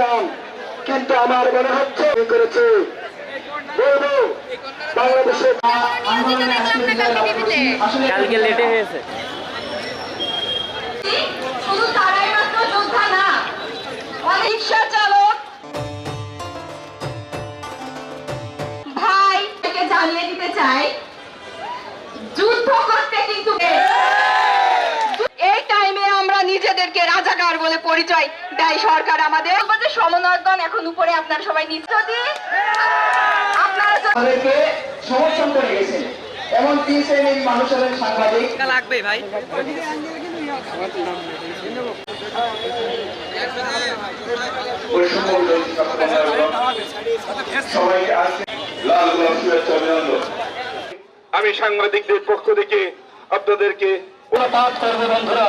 করেছিলাম কিন্তু আমার মনে হচ্ছে কি করেছে। কালকে লেটে হয়েছে। রিক্সা চালক ভাই থেকে জানিয়ে দিতে চাই যুদ্ধ করতে কিন্তু এই টাইমে আমরা নিজেদেরকে রাজাকার বলে পরিচয়। দেয় সরকার আমাদের। সমন্বয়গণ এখন উপরে আপনারা সবাই নিজ যদি আপনারা তাদেরকে সমর্থন করে গেছেন। এমন তিন শ্রেণির মানুষ হলেন সাংবাদিক লাগবে ভাই। আমি সাংবাদিকদের পক্ষ থেকে আপনাদেরকে পাঠ করবে বন্ধুরা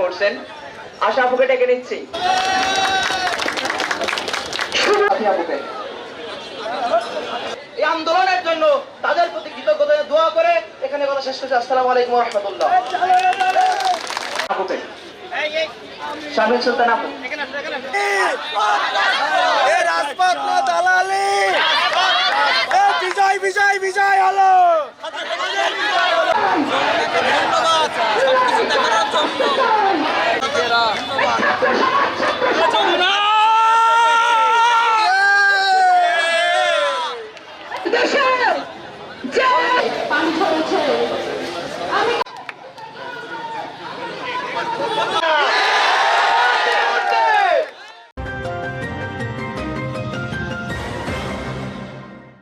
করছেন। আশা আপুকে ডেকে নিচ্ছি। এই আন্দোলনের জন্য তাদের প্রতি কৃতজ্ঞতা দোয়া করে এখানে কথা শেষ করছি। আসসালাম আলাইকুম রহমতুল্লাহ। সুলতান আপু। दशा